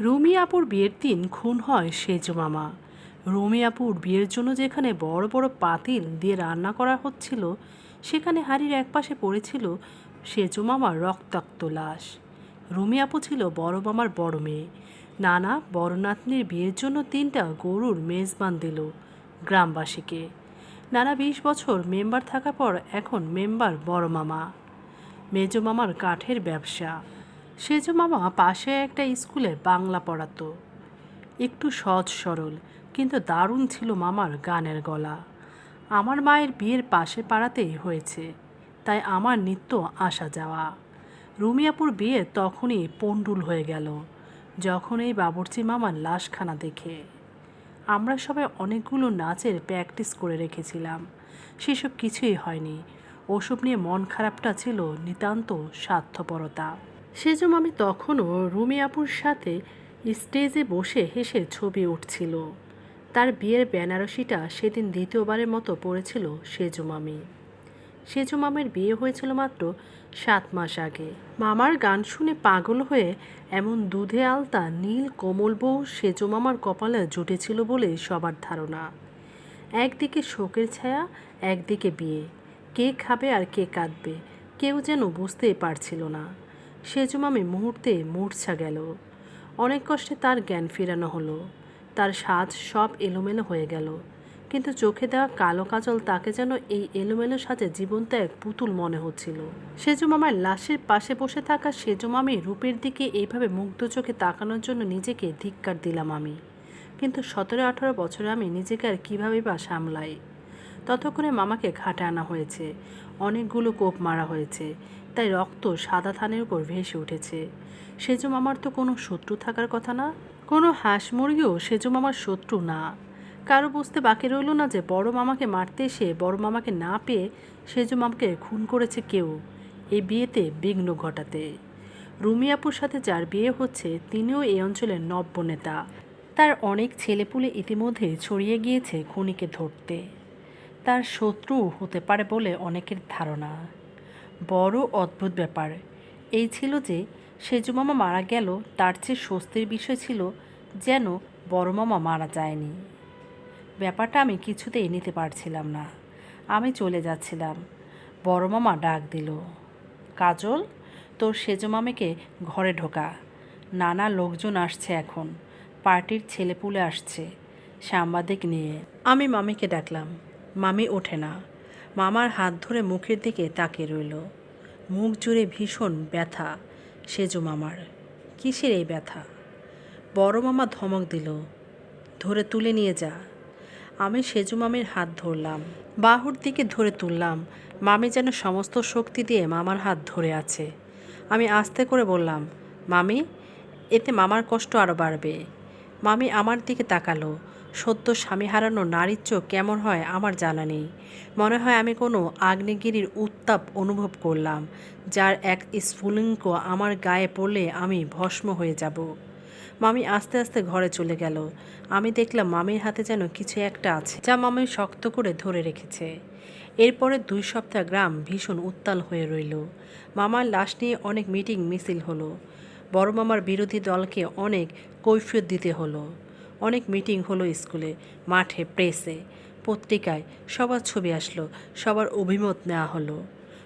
রুমি আপুর বিয়ের দিন খুন হয় সেজ মামা। রুমি আপুর বিয়ের জন্য যেখানে বড় বড় পাতিল দিয়ে রান্না করা হচ্ছিল, সেখানে হাড়ির একপাশে পড়েছিল সেজু মামার রক্তাক্ত লাশ। রুমি আপু ছিল বড় মামার বড় মেয়ে। নানা বড় নাতনির বিয়ের জন্য তিনটা গরুর মেজবান দিল গ্রামবাসীকে। নানা বিশ বছর মেম্বার থাকার পর এখন মেম্বার বড় মামা। মেজো মামার কাঠের ব্যবসা। সেজো মামা পাশে একটা স্কুলে বাংলা পড়াতো। একটু সহজ সরল, কিন্তু দারুণ ছিল মামার গানের গলা। আমার মায়ের বিয়ের পাশে পাড়াতেই হয়েছে, তাই আমার নিত্য আসা যাওয়া। রুমিয়াপুর বিয়ে তখনই পণ্ডুল হয়ে গেল, যখন এই বাবুর্চি মামার লাশখানা দেখে। আমরা সবাই অনেকগুলো নাচের প্র্যাকটিস করে রেখেছিলাম, সেসব কিছুই হয়নি। ওসব নিয়ে মন খারাপটা ছিল নিতান্ত স্বার্থপরতা। সেজন্য আমি তখনও রুমি আপুর সাথে স্টেজে বসে হেসে ছবি উঠছিল। তার বিয়ের বেনারসিটা সেদিন দ্বিতীয়বারের মতো পড়েছিল সেজু মামি সেজু মামের বিয়ে হয়েছিল মাত্র সাত মাস আগে। মামার গান শুনে পাগল হয়ে এমন দুধে আলতা, নীল কোমল বউ সেজু মামার কপালে জুটেছিল বলে সবার ধারণা। একদিকে শোকের ছায়া, একদিকে বিয়ে। কে খাবে আর কে কাঁদবে, কেউ যেন বুঝতেই পারছিল না। সেজু মামি মুহূর্তে মূর্ছা গেল। অনেক কষ্টে তার জ্ঞান ফেরানো হলো। তার সাজ সব এলোমেলো হয়ে গেল। কিন্তু চোখে দেওয়া কালো কাজল তাকে যেন এই এলোমেলো সাজে জীবন্ত এক পুতুল মনে হচ্ছিল। সেজু মামার লাশের পাশে বসে থাকা সেজু মামি রূপের দিকে এইভাবে মুগ্ধ চোখে তাকানোর জন্য নিজেকে ধিক্কার দিলাম আমি। কিন্তু সতেরো আঠারো বছরে আমি নিজেকে আর কীভাবে বা সামলাই? ততক্ষণে মামাকে ঘাটে আনা হয়েছে। অনেকগুলো কোপ মারা হয়েছে। তাই রক্ত সাদা থানের উপর ভেসে উঠেছে। সেজো মামার তো কোনো শত্রু থাকার কথা না। কোনো হাঁস মুরগিও সেজো মামার শত্রু না। কারও বুঝতে বাকি রইল না যে বড় মামাকে মারতে এসে বড় মামাকে না পেয়ে সেজো মামাকে খুন করেছে কেউ। এই বিয়েতে বিঘ্ন ঘটাতে। রুমিয়াপুর সাথে যার বিয়ে হচ্ছে, তিনিও এই অঞ্চলের নব্য নেতা। তার অনেক ছেলেপুলে ইতিমধ্যে ছড়িয়ে গিয়েছে খুনিকে ধরতে। তার শত্রু হতে পারে বলে অনেকের ধারণা। বড় অদ্ভুত ব্যাপার। এই ছিল যে, সেজু মামা মারা গেল, তার চেয়ে স্বস্তির বিষয় ছিল যেন বড় মামা মারা যায়নি। ব্যাপারটা আমি কিছুতেই নিতে পারছিলাম না। আমি চলে যাচ্ছিলাম। বড় মামা ডাক দিল, কাজল, তোর সেজো মামিকে ঘরে ঢোকা। নানা লোকজন আসছে এখন। পার্টির ছেলেপুলে আসছে। সাংবাদিক নিয়ে। আমি মামিকে ডাকলাম মামি ওঠে না। মামার হাত ধরে মুখের দিকে তাকিয়ে রইল। মুখ জুড়ে ভীষণ ব্যথা। সেজো মামার, কিসের এই ব্যথা? বড় মামা ধমক দিল, ধরে তুলে নিয়ে যা। আমি সেজু মামির হাত ধরলাম। বাহুর দিকে ধরে তুললাম। মামি যেন সমস্ত শক্তি দিয়ে মামার হাত ধরে আছে। আমি আস্তে করে বললাম, মামি, এতে মামার কষ্ট আরও বাড়বে। মামি আমার দিকে তাকালো। সদ্য স্বামী হারানো নারীর চোখ কেমন হয় আমার জানা নেই। মনে হয় আমি কোনো আগ্নেয়গিরির উত্তাপ অনুভব করলাম, যার এক স্ফুলিঙ্গ আমার গায়ে পড়লে আমি ভস্ম হয়ে যাব। মামি আস্তে আস্তে ঘরে চলে গেল। আমি দেখলাম মামির হাতে যেন কিছু একটা আছে, যা মামি শক্ত করে ধরে রেখেছে। এরপরে দুই সপ্তাহ গ্রাম ভীষণ উত্তাল হয়ে রইল। মামার লাশ নিয়ে অনেক মিটিং মিছিল হলো। বড় মামার বিরোধী দলকে অনেক কৈফিয়ত দিতে হলো। অনেক মিটিং হলো স্কুলে, মাঠে, প্রেসে। পত্রিকায় সবার ছবি আসলো, সবার অভিমত নেওয়া হলো।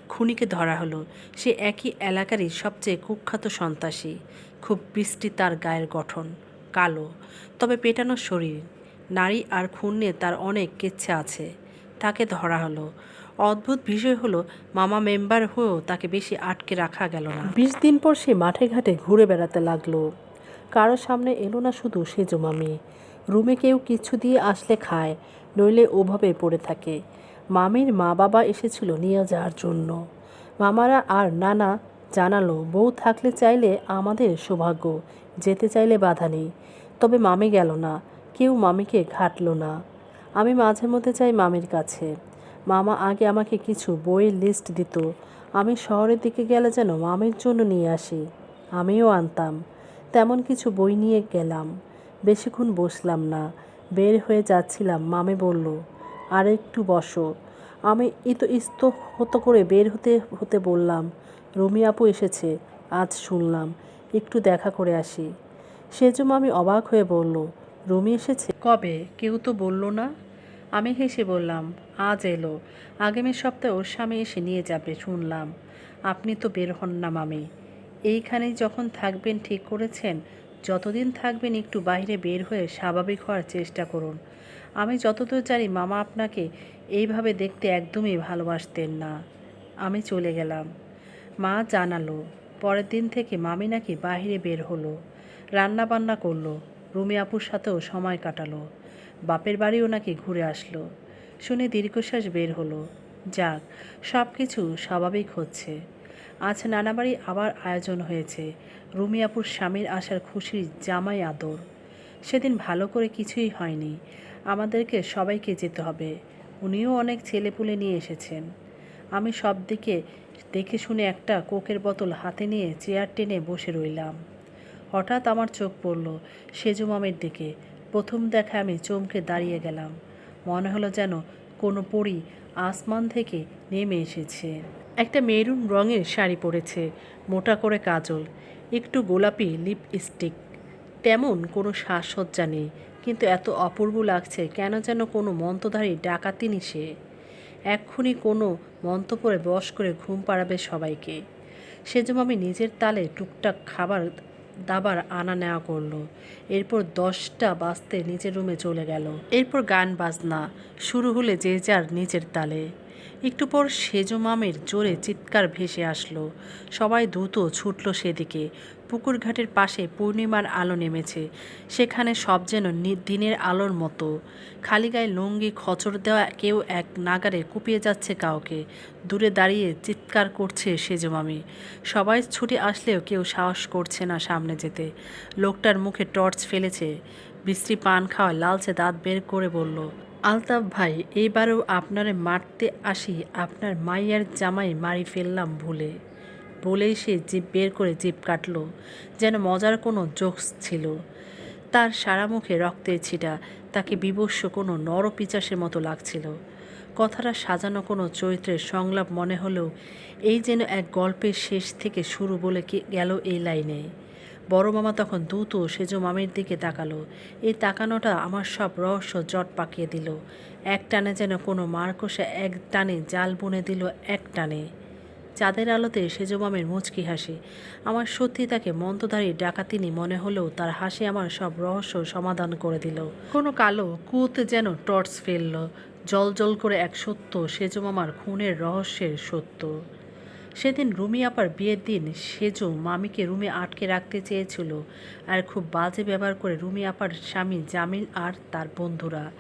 খুনিকে ধরা হলো, সে একই এলাকারই সবচেয়ে কুখ্যাত সন্ত্রাসী। খুব বৃষ্টি তার গায়ের গঠন, কালো, তবে পেটানো শরীর। নারী আর খুন নিয়ে তার অনেক কেচ্ছা আছে। তাকে ধরা হলো। অদ্ভুত বিষয় হলো, মামা মেম্বার হয়েও তাকে বেশি আটকে রাখা গেল না। বিশ দিন পর সে মাঠে ঘাটে ঘুরে বেড়াতে লাগল। কারও সামনে এলো না শুধু সেজো মামি রুমে কেউ কিছু দিয়ে আসলে খায়, নইলে ওভাবে পড়ে থাকে। মামির মা বাবা এসেছিল নিয়ে যাওয়ার জন্য। মামারা আর নানা জানালো, বউ থাকলে চাইলে আমাদের সৌভাগ্য, যেতে চাইলে বাধা নেই। তবে মামি গেল না, কেউ মামিকে ঘাটলো না। আমি মাঝে মধ্যে যাই মামির কাছে। মামা আগে আমাকে কিছু বইয়ের লিস্ট দিত। আমি শহরের দিকে গেলে যেন মামির জন্য নিয়ে আসি। আমিও আনতাম। তেমন কিছু বই নিয়ে গেলাম। বেশিক্ষণ বসলাম না। বের হয়ে যাচ্ছিলাম। মামি বলল, আর একটু বসো। আমি ইতো ইস্ত হতো করে বের হতে হতে বললাম, রুমি আপু এসেছে, আজ শুনলাম, একটু দেখা করে আসি। সেজো আমি অবাক হয়ে বলল, রুমি এসেছে? কবে? কেউ তো বলল না? আমি হেসে বললাম, আজ এলো। আগামী সপ্তাহে ওর স্বামী এসে নিয়ে যাবে, শুনলাম। আপনি তো বের হন না মামি। এইখানেই যখন থাকবেন ঠিক করেছেন, যতদিন থাকবেন একটু বাইরে বের হয়ে স্বাভাবিক হওয়ার চেষ্টা করুন। আমি যতদূর জানি মামা আপনাকে এইভাবে দেখতে একদমই ভালোবাসতেন না। আমি চলে গেলাম। মা জানালো, পরের দিন থেকে মামি নাকি বাইরে বের হলো। রান্না বান্না করল, রুমি আপুর সাথেও সময় কাটালো। বাপের বাড়িও নাকি ঘুরে আসলো। শুনে দীর্ঘশ্বাস বের হলো। যাক সব কিছু স্বাভাবিক হচ্ছে। আজ নানাবাড়ি আবার আয়োজন হয়েছে। রুমিয়াপুর স্বামীর আসার খুশির জামাই আদর। সেদিন ভালো করে কিছুই হয়নি। আমাদেরকে সবাইকে যেতে হবে। উনিও অনেক ছেলেপুলে নিয়ে এসেছেন। আমি সব দিকে দেখে শুনে একটা কোকের বোতল হাতে নিয়ে চেয়ার টেনে বসে রইলাম। হঠাৎ আমার চোখ পড়ল সেজু মামের দিকে। প্রথম দেখা আমি চমকে দাঁড়িয়ে গেলাম। মনে হলো যেন কোনো পরী আসমান থেকে নেমে এসেছে। একটা মেরুন রঙের শাড়ি পরেছে, মোটা করে কাজল, একটু গোলাপি লিপস্টিক। তেমন কোনো সাজসজ্জা নেই, কিন্তু এত অপূর্ব লাগছে কেন যেন কোনো মন্ত্রধারী ডাকাতিনি সে এক্ষুনি কোনো মন্ত্র পরে বস করে ঘুম পাড়াবে সবাইকে। সেজন্য আমি নিজের তালে টুকটাক খাবার দাবার আনা নেওয়া করল, এরপর দশটা বাজতে নিজের রুমে চলে গেল। এরপর গান বাজনা, শুরু হলে যে যার নিজের তালে। একটু পর সেজো মামের জোরে চিৎকার ভেসে আসলো। সবাই দ্রুত ছুটল সেদিকে। পুকুর ঘাটের পাশে পূর্ণিমার আলো নেমেছে। সেখানে সব যেন দিনের আলোর মতো। খালি গায়ে লুঙ্গি, খচর দেওয়া কেউ এক নাগারে কুপিয়ে যাচ্ছে কাউকে। দূরে দাঁড়িয়ে চিৎকার করছে সেজো মামি। সবাই ছুটে আসলেও কেউ সাহস করছে না সামনে যেতে। লোকটার মুখে টর্চ ফেলেছে। বিশ্রী পান খাওয়া লালচে দাঁত বের করে বলল আলতাফ ভাই, এইবারও আপনারে মারতে আসি, আপনার মাইয়ার জামাই মারি ফেললাম ভুলে। বলেই সে জিপ বের করে জিপ কাটলো, যেন মজার কোনো জোকস ছিল। তার সারা মুখে রক্তের ছিটা, তাকে বিবস্ব কোনো নরপিচাসের মতো লাগছিল। কথাটা সাজানো কোনো চরিত্রের সংলাপ মনে হলেও, এই যেন এক গল্পের শেষ থেকে শুরু বলে গেল এই লাইনে। বড় মামা তখন দ্রুত সেজো মামির দিকে তাকালো। এই তাকানোটা আমার সব রহস্য জট পাকিয়ে দিল। এক টানে যেন কোনো মারকষে এক টানে জাল বুনে দিল এক টানে। চাঁদের আলোতে সেজো মামের মুচকি হাসি। আমার সত্যি তাকে মন্ত্রধারী ডাকাতিনি মনে হলেও তার হাসি আমার সব রহস্য সমাধান করে দিল। কোনো কালো কুয়োতে যেন টর্চ ফেলল। জল জল করে এক সত্য সেজো মামার খুনের রহস্যের সত্য। সেদিন রুমি আপার বিয়ের দিন সেজো মামিকে রুমে আটকে রাখতে চেয়েছিল আর খুব বাজে ব্যবহার করে রুমি আপার স্বামী জামিল আর তার বন্ধুরা।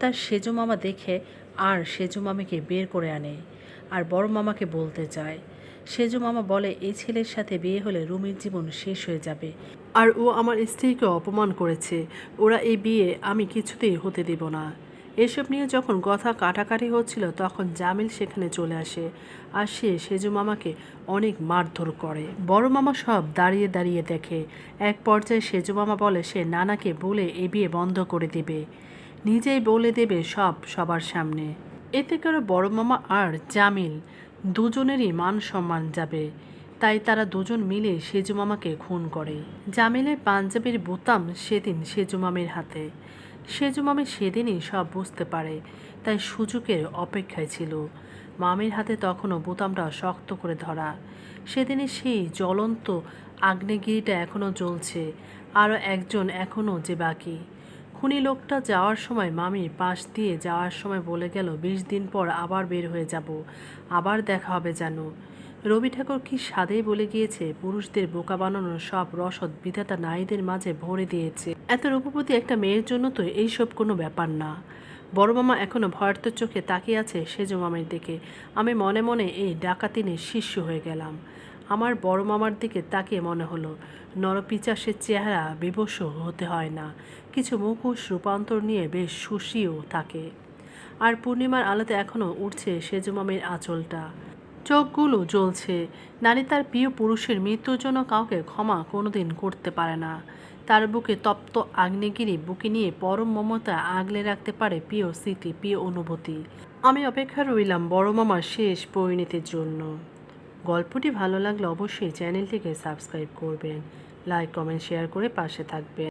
তার সেজো মামা দেখে আর সেজো মামিকে বের করে আনে আর বড় মামাকে বলতে চায়। সেজো মামা বলে, এই ছেলের সাথে বিয়ে হলে রুমির জীবন শেষ হয়ে যাবে। আর ও আমার স্ত্রীকে অপমান করেছে। ওরা এই বিয়ে আমি কিছুতেই হতে দেব না। এসব নিয়ে যখন কথা কাটাকাটি হচ্ছিল, তখন জামিল সেখানে চলে আসে আর সে সেজু মামাকে অনেক মারধর করে। বড় মামা সব দাঁড়িয়ে দাঁড়িয়ে দেখে। এক পর্যায়ে সেজু মামা বলে, সে নানাকে বলে এ বিয়ে বন্ধ করে দেবে। নিজেই বলে দেবে সব সবার সামনে। এতে করে বড় মামা আর জামিল দুজনেরই মান সম্মান যাবে। তাই তারা দুজন মিলে সেজু মামাকে খুন করে। জামিলের পাঞ্জাবির বোতাম সেদিন সেজু মামির হাতে। সেজু মামি সেদিনই সব বুঝতে পারে, তাই সুযোগের অপেক্ষায় ছিল। মামির হাতে তখনও বোতামটা শক্ত করে ধরা। সেদিনই সেই জ্বলন্ত আগ্নেয়গিরিটা এখনও জ্বলছে, আরও একজন এখনও যে বাকি। খুনি লোকটা যাওয়ার সময় মামির পাশ দিয়ে যাওয়ার সময় বলে গেল, বিশ দিন পর আবার বের হয়ে যাব, আবার দেখা হবে যেন। রবি ঠাকুর কি সাদেই বলে গিয়েছে, পুরুষদের বোকা বানানোর সব রসদ বিধাতা নারীদের মাঝে ভরে দিয়েছে। এত রূপপতি একটা মেয়ের জন্য তো এইসব কোনো ব্যাপার না। বড় মামা এখনও ভয়ার্থ চোখে তাকিয়ে আছে সেজো মামের দিকে। আমি মনে মনে এই ডাকাতিনের শিষ্য হয়ে গেলাম। আমার বড় মামার দিকে তাকিয়ে মনে হলো, নরপিচাসের চেহারা বিবশ হতে হয় না। কিছু মুখোশ রূপান্তর নিয়ে বেশ সুশীও থাকে। আর পূর্ণিমার আলোতে এখনও উঠছে সেজো মামের আঁচলটা। চোখগুলো জ্বলছে। নারী তার প্রিয় পুরুষের মৃত্যুর জন্য কাউকে ক্ষমা কোনোদিন করতে পারে না। তার বুকে তপ্ত আগ্নেগিরি বুকে নিয়ে পরম মমতা আগলে রাখতে পারে প্রিয় স্মৃতি, প্রিয় অনুভূতি। আমি অপেক্ষা রইলাম বড় মামার শেষ পরিণতির জন্য। গল্পটি ভালো লাগলে অবশ্যই চ্যানেলটিকে সাবস্ক্রাইব করবেন, লাইক, কমেন্ট, শেয়ার করে পাশে থাকবেন।